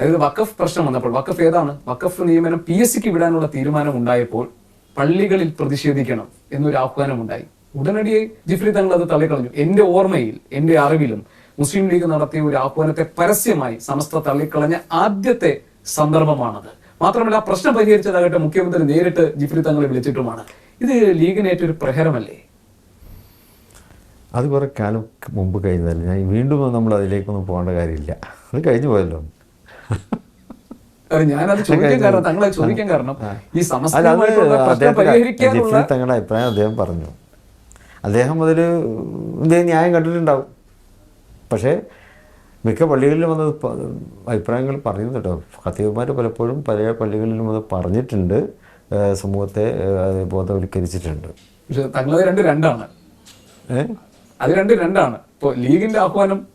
അതായത് വക്കഫ് പ്രശ്നം വന്നപ്പോൾ വക്കഫ് ഏതാണ്? വക്കഫ് നിയമനം പി എസ് സിക്ക് വിടാനുള്ള തീരുമാനം ഉണ്ടായപ്പോൾ പള്ളികളിൽ പ്രതിഷേധിക്കണം എന്നൊരു ആഹ്വാനം ഉണ്ടായി ഉടനടി ജിഫ്രി തങ്ങൾ അത് തള്ളിക്കളഞ്ഞു. എന്റെ ഓർമ്മയിൽ എന്റെ അറിവിലും മുസ്ലിം ലീഗ് നടത്തിയ ഒരു ആഹ്വാനത്തെ പരസ്യമായി സമസ്ത തള്ളിക്കളഞ്ഞ ആദ്യത്തെ സന്ദർഭമാണത്. മാത്രമല്ല പ്രശ്നം പരിഹരിച്ചതാകട്ടെ മുഖ്യമന്ത്രി നേരിട്ട് ജിഫ്രി തങ്ങളെ വിളിച്ചിട്ടുമാണ്. ഇത് ലീഗിനേറ്റൊരു പ്രഹരമല്ലേ? അത് കുറെ കാലം മുമ്പ് കഴിഞ്ഞതല്ല? ഞാൻ വീണ്ടും നമ്മൾ അതിലേക്കൊന്നും പോകേണ്ട കാര്യമില്ല. അത് കഴിഞ്ഞു പോയല്ലോ. ഞാനത് ചോദിക്കാൻ കാരണം തങ്ങളെ ചോദിക്കാൻ കാരണം ഈ തങ്ങളുടെ അഭിപ്രായം അദ്ദേഹം പറഞ്ഞു. അദ്ദേഹം അതിൽ ഇദ്ദേഹം ന്യായം കണ്ടിട്ടുണ്ടാവും. പക്ഷേ മിക്ക പള്ളികളിലും അത് അഭിപ്രായങ്ങൾ പറയുന്നു കേട്ടോ. ഖത്തീബുമാർ പലപ്പോഴും പല പള്ളികളിലും അത് പറഞ്ഞിട്ടുണ്ട്. സമൂഹത്തെ ബോധവൽക്കരിച്ചിട്ടുണ്ട്. പക്ഷെ തങ്ങളത് രണ്ട് രണ്ടാണ്. ഏഹ് അത് രണ്ട് രണ്ടാണ്. ഇപ്പോൾ ലീഗിന്റെ ആഹ്വാനം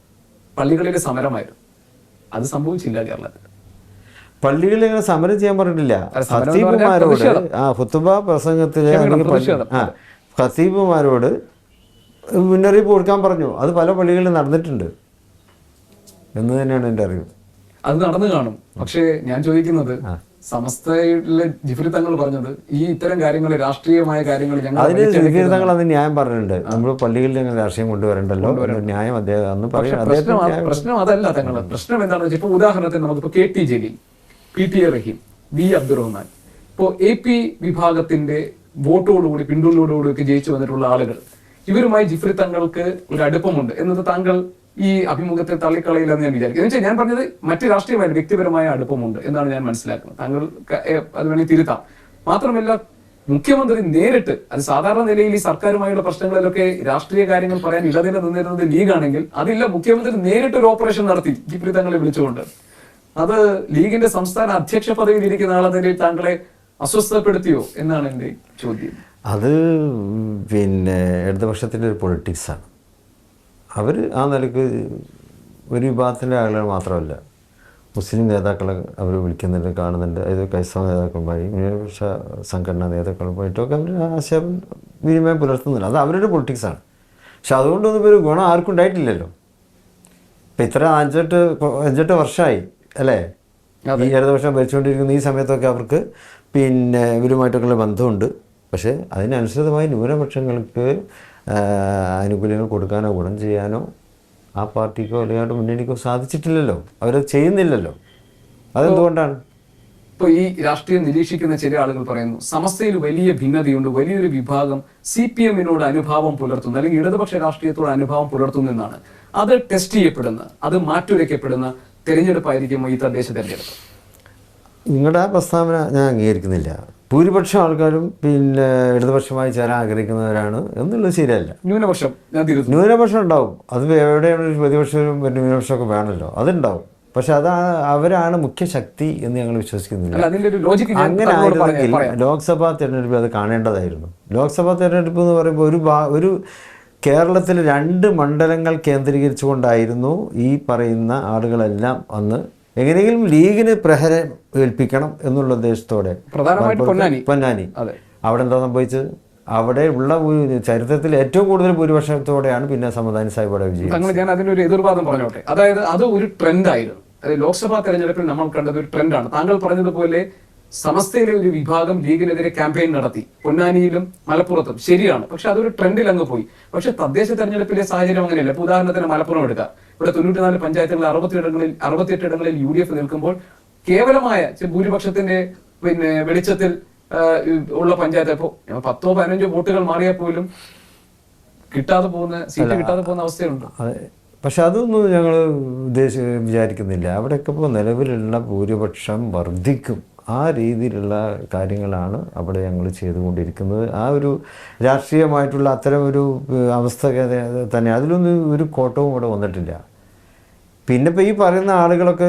പള്ളികളിലെ സമരമായിരുന്നു. അത് സംഭവിച്ചില്ല കേരളത്തിൽ. പള്ളികളിൽ ഇങ്ങനെ സമരം ചെയ്യാൻ പറഞ്ഞിട്ടില്ല. ഖത്തീബുമാരോട് ആ ഫുത്തുബ പ്രസംഗത്തിൽ. ഖത്തീബുമാരോട് മുന്നറിയിപ്പ് കൊടുക്കാൻ പറഞ്ഞു. അത് പല പള്ളികളിലും നടന്നിട്ടുണ്ട്. എന്ന് തന്നെയാണ് എന്റെ അറിവ്. അത് നടന്നു കാണും. പക്ഷേ ഞാൻ ചോദിക്കുന്നത് സമസ്തയിലെ ജിഫ്രി തങ്ങൾ പറഞ്ഞത് ഈ ഇത്തരം കാര്യങ്ങൾ രാഷ്ട്രീയമായ കാര്യങ്ങൾ ഞങ്ങൾ അതിന് വലിച്ചെടുക്കുന്നത് തങ്ങൾ അന്ന് ന്യായം പറഞ്ഞിട്ടുണ്ട്. നമ്മൾ പള്ളികളിൽ അങ്ങനെ രാഷ്ട്രീയം കൊണ്ടുവരണ്ടല്ലോ? ന്യായം അദ്ദേഹം പ്രശ്നം പ്രശ്നം അതല്ല തങ്ങൾ പ്രശ്നം എന്താണെന്ന് വെച്ചാൽ ഇപ്പൊ ഉദാഹരണത്തിന് നമുക്കിപ്പോ K T Jaleel P T A Raheem V Abdurahman ഇപ്പോ എ പി വിഭാഗത്തിന്റെ വോട്ടോടുകൂടി പിന്തുണയോടുകൂടി ഒക്കെ ജയിച്ചു വന്നിട്ടുള്ള ആളുകൾ ഇവരുമായി ജിഫ്രി തങ്ങൾക്ക് ഒരു അടുപ്പമുണ്ട്. എന്നത് താങ്കൾ ഈ അഭിമുഖത്തെ തള്ളിക്കളയില്ലെന്ന് ഞാൻ വിചാരിക്കും. എന്ന് വെച്ചാൽ ഞാൻ പറഞ്ഞത് മറ്റ് രാഷ്ട്രീയമായ വ്യക്തിപരമായ അടുപ്പമുണ്ട് എന്നാണ് ഞാൻ മനസ്സിലാക്കുന്നത്. താങ്കൾ അത് വേണമെങ്കിൽ തിരുത്താം. മാത്രമല്ല മുഖ്യമന്ത്രി നേരിട്ട് അത് സാധാരണ നിലയിൽ ഈ സർക്കാരുമായുള്ള പ്രശ്നങ്ങളിലൊക്കെ രാഷ്ട്രീയ കാര്യങ്ങൾ പറയാൻ ഇടനില നിന്നിരുന്നത് ലീഗാണെങ്കിൽ അതില്ല മുഖ്യമന്ത്രി നേരിട്ട് ഒരു ഓപ്പറേഷൻ നടത്തി ജിപ്രി തങ്ങളെ വിളിച്ചുകൊണ്ട്. അത് ലീഗിന്റെ സംസ്ഥാന അധ്യക്ഷ പദവിയിൽ ഇരിക്കുന്ന ആളെ നിലയിൽ താങ്കളെ അസ്വസ്ഥപ്പെടുത്തിയോ എന്നാണ് എന്റെ ചോദ്യം. അത് പിന്നെ ഇടതുപക്ഷത്തിന്റെ ഒരു പൊളിറ്റിക്സാണ്. അവർ ആ നിലയ്ക്ക് ഒരു വിഭാഗത്തിന്റെ ആളുകൾ മാത്രമല്ല. മുസ്ലിം നേതാക്കളെ അവർ വിളിക്കുന്നുണ്ട് കാണുന്നുണ്ട്. അതായത് ക്രൈസ്തവ നേതാക്കളുമായി ന്യൂനപക്ഷ സംഘടനാ നേതാക്കളുമായിട്ടൊക്കെ അവർ ആശയം വിനിമയം പുലർത്തുന്നുണ്ട്. അത് അവരുടെ പൊളിറ്റിക്സാണ് പക്ഷെ അതുകൊണ്ടൊന്നും ഒരു ഗുണം ആർക്കും ഉണ്ടായിട്ടില്ലല്ലോ. ഇപ്പം ഇത്ര അഞ്ചെട്ട് അഞ്ചെട്ട് വർഷമായി അല്ലേ? ഈ ഇടതുപക്ഷം ഭരിച്ചുകൊണ്ടിരിക്കുന്ന ഈ സമയത്തൊക്കെ അവർക്ക് പിന്നെ ഇവരുമായിട്ടൊക്കെയുള്ള ബന്ധമുണ്ട്. പക്ഷേ അതിനനുസൃതമായി ന്യൂനപക്ഷങ്ങൾക്ക് ആനുകൂല്യങ്ങൾ കൊടുക്കാനോ ഗുണം ചെയ്യാനോ ആ പാർട്ടിക്കോ അല്ലെങ്കിൽ മുന്നണിക്കോ സാധിച്ചിട്ടില്ലല്ലോ. അവരത് ചെയ്യുന്നില്ലല്ലോ. അതെന്തുകൊണ്ടാണ്? ഇപ്പൊ ഈ രാഷ്ട്രീയം നിരീക്ഷിക്കുന്ന ചില ആളുകൾ പറയുന്നു സമസ്തയിൽ വലിയ ഭിന്നതയുണ്ട് വലിയൊരു വിഭാഗം സി പി എമ്മിനോട് അനുഭാവം പുലർത്തുന്നു അല്ലെങ്കിൽ ഇടതുപക്ഷ രാഷ്ട്രീയത്തോട് അനുഭാവം പുലർത്തുന്നു എന്നാണ്. അത് ടെസ്റ്റ് ചെയ്യപ്പെടുന്ന അത് മാറ്റുരയ്ക്കപ്പെടുന്ന തെരഞ്ഞെടുപ്പായിരിക്കും ഈ തദ്ദേശ തെരഞ്ഞെടുപ്പ്. നിങ്ങളുടെ ആ പ്രസ്താവന ഞാൻ അംഗീകരിക്കുന്നില്ല. ഭൂരിപക്ഷം ആൾക്കാരും പിന്നെ ഇടതുപക്ഷമായി ചേരാൻ ആഗ്രഹിക്കുന്നവരാണ് എന്നുള്ളത് ശരിയല്ല. ന്യൂനപക്ഷം ന്യൂനപക്ഷം ഉണ്ടാവും. അത് എവിടെയാണ് ഒരു പ്രതിപക്ഷവും പിന്നെ ന്യൂനപക്ഷമൊക്കെ വേണമല്ലോ. അതുണ്ടാവും. പക്ഷെ അതാ അവരാണ് മുഖ്യ ശക്തി എന്ന് ഞങ്ങൾ വിശ്വസിക്കുന്നില്ല. അങ്ങനെ ആയിരുന്നെങ്കിൽ ലോക്സഭാ തെരഞ്ഞെടുപ്പിൽ അത് കാണേണ്ടതായിരുന്നു. ലോക്സഭാ തെരഞ്ഞെടുപ്പ് എന്ന് പറയുമ്പോൾ ഒരു ഒരു കേരളത്തിൽ രണ്ട് മണ്ഡലങ്ങൾ കേന്ദ്രീകരിച്ചുകൊണ്ടായിരുന്നു ഈ പറയുന്ന ആളുകളെല്ലാം അന്ന് എങ്ങനെയെങ്കിലും ലീഗിന് പ്രഹരം ഏൽപ്പിക്കണം എന്നുള്ള ഉദ്ദേശത്തോടെ പൊന്നാനി. പൊന്നാനി. അവിടെ എന്താ സംഭവിച്ചത്? അവിടെ ഉള്ള ചരിത്രത്തിൽ ഏറ്റവും കൂടുതൽ ഭൂരിപക്ഷത്തോടെയാണ് പിന്നെ സമാധാനി സാഹിബ് അവിടെ വിജയം ഞാൻ അതിനൊരു എതിർവാദം പറഞ്ഞോട്ടെ. അതായത് അത് ഒരു ട്രെൻഡ് ആയിരുന്നു. അതായത് ലോക്സഭാ തെരഞ്ഞെടുപ്പിൽ നമ്മൾ കണ്ടത് ഒരു ട്രെൻഡാണ് താങ്കൾ പറഞ്ഞതുപോലെ സമസ്തയിലെ ഒരു വിഭാഗം ലീഗിനെതിരെ ക്യാമ്പയിൻ നടത്തി. പൊന്നാനിയിലും മലപ്പുറത്തും. ശരിയാണ്. പക്ഷെ അതൊരു ട്രെൻഡിൽ അങ്ങ് പോയി. പക്ഷെ തദ്ദേശ തെരഞ്ഞെടുപ്പിലെ സാഹചര്യം അങ്ങനെയല്ല. ഇപ്പൊ ഉദാഹരണത്തിന് മലപ്പുറം എടുക്കുക ഇവിടെ തൊണ്ണൂറ്റിനാല് പഞ്ചായത്തുകളിൽ അറുപത്തിയിടങ്ങളിൽ അറുപത്തിയെട്ട് ഇടങ്ങളിൽ യു ഡി എഫ് നിൽക്കുമ്പോൾ കേവലമായ ഭൂരിപക്ഷത്തിന്റെ പിന്നെ വെളിച്ചത്തിൽ ഉള്ള പഞ്ചായത്ത്. ഇപ്പോ പത്തോ പതിനഞ്ചോ വോട്ടുകൾ മാറിയാൽ പോലും കിട്ടാതെ പോകുന്ന സീറ്റ് കിട്ടാതെ പോകുന്ന അവസ്ഥയുണ്ട്. പക്ഷെ അതൊന്നും ഞങ്ങൾ ഉദ്ദേശിച്ച് വിചാരിക്കുന്നില്ല. അവിടെയൊക്കെ ഇപ്പോൾ നിലവിലുള്ള ഭൂരിപക്ഷം വർദ്ധിക്കും. ആ രീതിയിലുള്ള കാര്യങ്ങളാണ് അവിടെ ഞങ്ങൾ ചെയ്തുകൊണ്ടിരിക്കുന്നത്. ആ ഒരു രാഷ്ട്രീയമായിട്ടുള്ള അത്തരം ഒരു അവസ്ഥ തന്നെ അതിലൊന്നും ഒരു കോട്ടവും ഇവിടെ വന്നിട്ടില്ല. പിന്നെ ഇപ്പോൾ ഈ പറയുന്ന ആളുകളൊക്കെ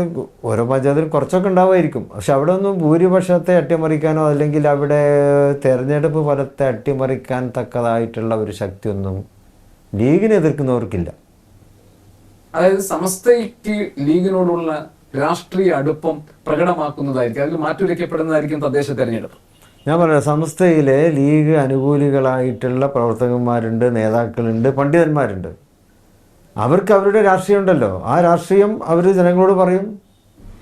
ഓരോ പഞ്ചായത്തിൽ കുറച്ചൊക്കെ ഉണ്ടാവുമായിരിക്കും പക്ഷെ അവിടെ ഒന്നും ഭൂരിപക്ഷത്തെ അട്ടിമറിക്കാനോ അല്ലെങ്കിൽ അവിടെ തെരഞ്ഞെടുപ്പ് ഫലത്തെ അട്ടിമറിക്കാൻ തക്കതായിട്ടുള്ള ഒരു ശക്തിയൊന്നും ലീഗിനെ എതിർക്കുന്നവർക്കില്ല. അതായത് സമസ്തയ്ക്ക് ലീഗിനോടുള്ള രാഷ്ട്രീയ അടുപ്പം പ്രകടമാക്കുന്നതായിരിക്കും അതിൽ മാറ്റുരയ്ക്കപ്പെടുന്നതായിരിക്കും തദ്ദേശ തെരഞ്ഞെടുപ്പ്. ഞാൻ പറയാം സംസ്ഥയിലെ ലീഗ് അനുകൂലികളായിട്ടുള്ള പ്രവർത്തകന്മാരുണ്ട് നേതാക്കളുണ്ട് പണ്ഡിതന്മാരുണ്ട്. അവർക്ക് അവരുടെ രാഷ്ട്രീയം ഉണ്ടല്ലോ. ആ രാഷ്ട്രീയം അവർ ജനങ്ങളോട് പറയും.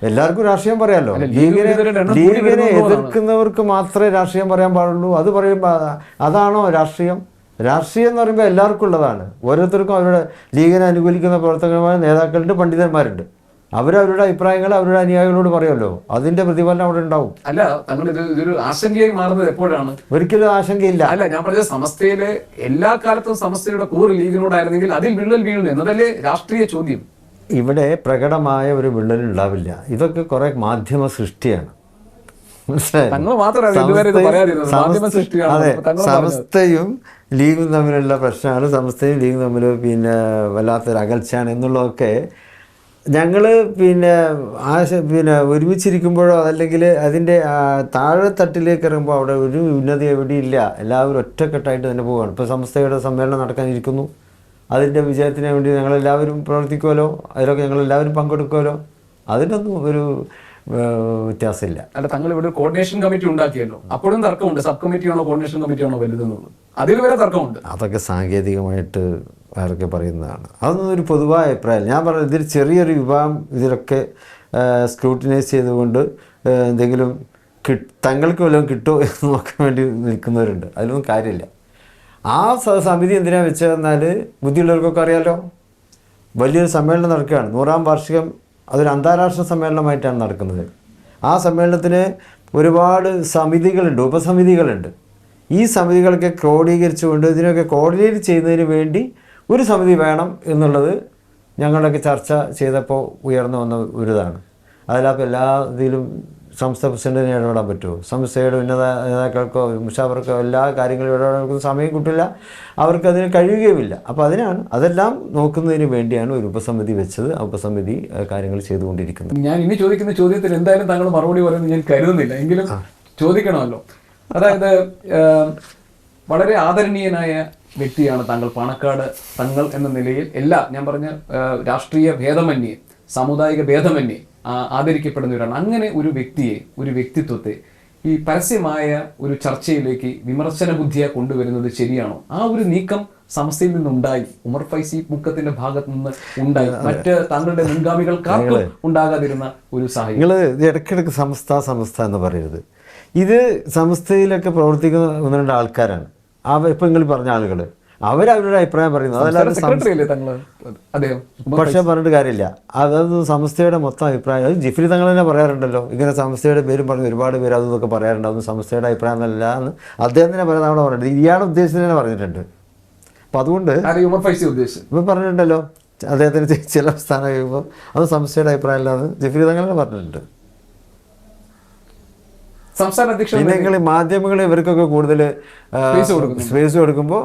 എല്ലാവർക്കും രാഷ്ട്രീയം പറയാമല്ലോ ലീഗിനെ ലീഗിനെ എതിർക്കുന്നവർക്ക് മാത്രമേ രാഷ്ട്രീയം പറയാൻ പാടുള്ളൂ. അത് പറയുമ്പോൾ അതാണോ രാഷ്ട്രീയം? രാഷ്ട്രീയം എന്ന് പറയുമ്പോൾ എല്ലാവർക്കും ഉള്ളതാണ്. ഓരോരുത്തർക്കും അവരുടെ ലീഗിനെ അനുകൂലിക്കുന്ന പ്രവർത്തകന്മാർ നേതാക്കളുണ്ട് പണ്ഡിതന്മാരുണ്ട്. അവരവരുടെ അഭിപ്രായങ്ങൾ അവരുടെ അനുയായികളോട് പറയുമല്ലോ. അതിന്റെ പ്രതിഫലനം അവിടെ ഉണ്ടാവും. അല്ല തങ്ങൾ ഇത് ഇതൊരു ആശങ്കയായി മാറുന്നത് എപ്പോഴാണ്? ഒരിക്കലും ആശങ്കയില്ല. അല്ല ഞാൻ പറഞ്ഞ സമസ്തയിലെ എല്ലാ കാലത്തും സമസ്തയുടെ കൂറ് ലീഗിനോടായിരുന്നെങ്കിൽ അതിൽ വിള്ളൽ വീഴുന്നു. എന്നതല്ലേ രാഷ്ട്രീയ ചോദ്യം. ഇവിടെ പ്രകടമായ ഒരു വിള്ളൽ ഉണ്ടാവില്ല. ഇതൊക്കെ കുറെ സൃഷ്ടിയാണ്. മാധ്യമ സൃഷ്ടിയാണ്. അതെ സമസ്തയും ലീഗും തമ്മിലുള്ള പ്രശ്നമാണ്. സമസ്തയും ലീഗും തമ്മിൽ പിന്നെ വല്ലാത്തൊരു അകൽച്ചയാണ് എന്നുള്ളതൊക്കെ ഞങ്ങൾ പിന്നെ ആ പിന്നെ ഒരുമിച്ചിരിക്കുമ്പോഴോ അതല്ലെങ്കിൽ അതിന്റെ താഴെത്തട്ടിലേക്ക് ഇറങ്ങുമ്പോൾ അവിടെ ഒരു ഉന്നതി എവിടെയില്ല എല്ലാവരും ഒറ്റക്കെട്ടായിട്ട് തന്നെ പോവുകയാണ് ഇപ്പോൾ സംസ്ഥയുടെ സമ്മേളനം നടക്കാനിരിക്കുന്നു. അതിന്റെ വിജയത്തിന് വേണ്ടി ഞങ്ങളെല്ലാവരും പ്രവർത്തിക്കുമല്ലോ അതിലൊക്കെ ഞങ്ങളെല്ലാവരും പങ്കെടുക്കുമല്ലോ അതിനൊന്നും ഒരു വ്യത്യാസമില്ല. അല്ല തങ്ങൾ ഇവിടെ കോർഡിനേഷൻ കമ്മിറ്റി ഉണ്ടാക്കിയല്ലോ. അപ്പോഴും തർക്കമുണ്ട്. സബ് കമ്മിറ്റിയാണോ കോർഡിനേഷൻ കമ്മിറ്റിയാണോ വലുതെന്നുള്ളത്? അതിൽ വരെ തർക്കമുണ്ട്. അതൊക്കെ സാങ്കേതികമായിട്ട് ആരൊക്കെ പറയുന്നതാണ്. അതൊന്നും ഒരു പൊതുവായ അഭിപ്രായം ഞാൻ പറഞ്ഞത് ഇതിൽ ചെറിയൊരു വിഭാഗം ഇതിലൊക്കെ സ്ക്രൂട്ടിനൈസ് ചെയ്തുകൊണ്ട് എന്തെങ്കിലും കി തങ്ങൾക്ക് വല്ലതും കിട്ടുമോ എന്ന് നോക്കാൻ വേണ്ടി നിൽക്കുന്നവരുണ്ട്. അതിലൊന്നും കാര്യമില്ല. ആ സമിതി എന്തിനാ വെച്ചതെന്നാൽ ബുദ്ധിയുള്ളവർക്കൊക്കെ അറിയാലോ. വലിയൊരു സമ്മേളനം നടക്കുകയാണ്. നൂറാം വാർഷികം അതൊരു അന്താരാഷ്ട്ര സമ്മേളനമായിട്ടാണ് നടക്കുന്നത്. ആ സമ്മേളനത്തിന് ഒരുപാട് സമിതികളുണ്ട് ഉപസമിതികളുണ്ട്. ഈ സമിതികളൊക്കെ ക്രോഡീകരിച്ചുകൊണ്ട് ഇതിനൊക്കെ കോർഡിനേറ്റ് ചെയ്യുന്നതിന് വേണ്ടി ഒരു സമിതി വേണം എന്നുള്ളത് ഞങ്ങളൊക്കെ ചർച്ച ചെയ്തപ്പോൾ ഉയർന്നു വന്ന ഒരു ഇതാണ് അതിലപ്പോൾ എല്ലാ ഇതിലും സംസ്ഥ പ്രസിഡന്റിനെ ഇടപെടാൻ പറ്റുമോ? സംസ്ഥയുടെ ഉന്നത നേതാക്കൾക്കോ മുഷാവർക്കോ എല്ലാ കാര്യങ്ങളും ഇടപെടാൻ സമയം കിട്ടില്ല. അവർക്ക് അതിന് കഴിയുകയുമില്ല. അപ്പോൾ അതിനാണ് അതെല്ലാം നോക്കുന്നതിന് വേണ്ടിയാണ് ഒരു ഉപസമിതി വെച്ചത് ആ ഉപസമിതി കാര്യങ്ങൾ ചെയ്തുകൊണ്ടിരിക്കുന്നത്. ഞാൻ ഇനി ചോദിക്കുന്ന ചോദ്യത്തിൽ എന്തായാലും താങ്കൾ മറുപടി പറയുന്നത് ഞാൻ കരുതുന്നില്ല. എങ്കിലും ചോദിക്കണമല്ലോ. അതായത് വളരെ ആദരണീയനായ വ്യക്തിയാണ് താങ്കൾ പാണക്കാട് തങ്ങൾ എന്ന നിലയിൽ എല്ലാ ഞാൻ പറഞ്ഞ രാഷ്ട്രീയ ഭേദമന്യേ സാമുദായിക ഭേദമന്യേ ആദരിക്കപ്പെടുന്നവരാണ് അങ്ങനെ ഒരു വ്യക്തിയെ ഒരു വ്യക്തിത്വത്തെ ഈ പരസ്യമായ ഒരു ചർച്ചയിലേക്ക് വിമർശന ബുദ്ധിയെ കൊണ്ടുവരുന്നത് ശരിയാണോ? ആ ഒരു നീക്കം സമസ്തയിൽ നിന്നുണ്ടായി. ഉമർ ഫൈസി മുക്കത്തിന്റെ ഭാഗത്ത് നിന്ന് ഉണ്ടായി. മറ്റ് താങ്കളുടെ മുൻഗാമികൾ ഉണ്ടാകാതിരുന്ന ഒരു സാഹചര്യം. നിങ്ങൾ ഇടയ്ക്കിടയ്ക്ക് സംസ്ഥ സംസ്ഥ എന്ന് പറയരുത്. ഇത് സംസ്ഥയിലൊക്കെ പ്രവർത്തിക്കുന്ന ഒന്ന് രണ്ട് ആൾക്കാരാണ്. അവ ഇപ്പം നിങ്ങൾ പറഞ്ഞ ആളുകൾ അവരവരുടെ അഭിപ്രായം പറയുന്നത്. അതല്ലാതെ പക്ഷെ പറഞ്ഞിട്ട് കാര്യമില്ല. അതായത് സംസ്ഥയുടെ മൊത്തം അഭിപ്രായം. അത് ജിഫ്രി തങ്ങൾ തന്നെ പറയാറുണ്ടല്ലോ. ഇങ്ങനെ സംസ്ഥയുടെ പേരും പറഞ്ഞ് ഒരുപാട് പേര് അതൊക്കെ പറയാറുണ്ടാവും. സംസ്ഥയുടെ അഭിപ്രായം എന്നല്ല എന്ന് അദ്ദേഹം തന്നെ പല തവണ പറഞ്ഞിട്ടുണ്ട്. ഇയാളുടെ ഉദ്ദേശത്തിന് തന്നെ പറഞ്ഞിട്ടുണ്ട്. അപ്പം അതുകൊണ്ട് ഇപ്പൊ പറഞ്ഞിട്ടുണ്ടല്ലോ. അദ്ദേഹത്തിന് ചില സ്ഥാനം കഴിയുമ്പോൾ അത് സംസ്ഥയുടെ അഭിപ്രായം അല്ലാന്ന് ജിഫ്രി തങ്ങൾ തന്നെ പറഞ്ഞിട്ടുണ്ട്. സംസ്ഥാന അധ്യക്ഷൻ പിന്നെ മാധ്യമങ്ങൾ ഇവർക്കൊക്കെ കൂടുതൽ സ്പേസ് കൊടുക്കുമ്പോൾ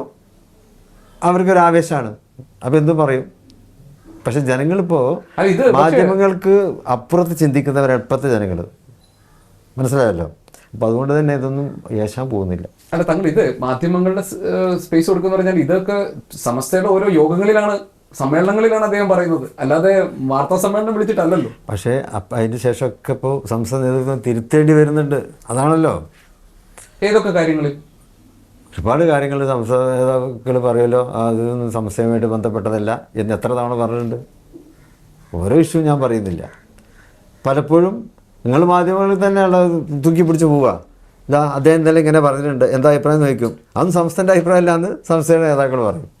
അവർക്കൊരു ആവേശമാണ്. അപ്പം എന്തും പറയും. പക്ഷെ ജനങ്ങളിപ്പോൾ ഇത് മാധ്യമങ്ങൾക്ക് അപ്പുറത്ത് ചിന്തിക്കുന്നവർ എളുപ്പത്തെ ജനങ്ങൾ. മനസ്സിലായല്ലോ? അപ്പൊ അതുകൊണ്ട് തന്നെ ഇതൊന്നും യേശാൻ പോകുന്നില്ല. അല്ല തങ്ങൾ ഇത് മാധ്യമങ്ങളുടെ സ്പേസ് കൊടുക്കുന്ന പറഞ്ഞാൽ ഇതൊക്കെ സമസ്തയുടെ ഓരോ യോഗങ്ങളിലാണ് സമ്മേളനങ്ങളിലാണ് അദ്ദേഹം പറയുന്നത്. അല്ലാതെ വാർത്താ സമ്മേളനം വിളിച്ചിട്ടല്ലല്ലോ. പക്ഷേ അപ്പം അതിന് ശേഷമൊക്കെ ഇപ്പോൾ സംസ്ഥാന നേതൃത്വം തിരുത്തേണ്ടി വരുന്നുണ്ട്. അതാണല്ലോ. ഏതൊക്കെ കാര്യങ്ങളിൽ? ഒരുപാട് കാര്യങ്ങൾ സംസ്ഥാന നേതാക്കൾ പറയുമല്ലോ അതൊന്നും സംസ്ഥയുമായിട്ട് ബന്ധപ്പെട്ടതല്ല എന്ന് എത്ര തവണ പറഞ്ഞിട്ടുണ്ട്. ഓരോ ഇഷ്യൂ ഞാൻ പറയുന്നില്ല. പലപ്പോഴും നിങ്ങൾ മാധ്യമങ്ങളിൽ തന്നെയുള്ള തൂക്കി പിടിച്ച് പോവുക? ഇതാ അദ്ദേഹം തന്നെ ഇങ്ങനെ പറഞ്ഞിട്ടുണ്ട്. എന്താ അഭിപ്രായം നോക്കും അതൊന്നും അഭിപ്രായം അഭിപ്രായമില്ലാന്ന് സംസ്ഥാന നേതാക്കൾ പറയും.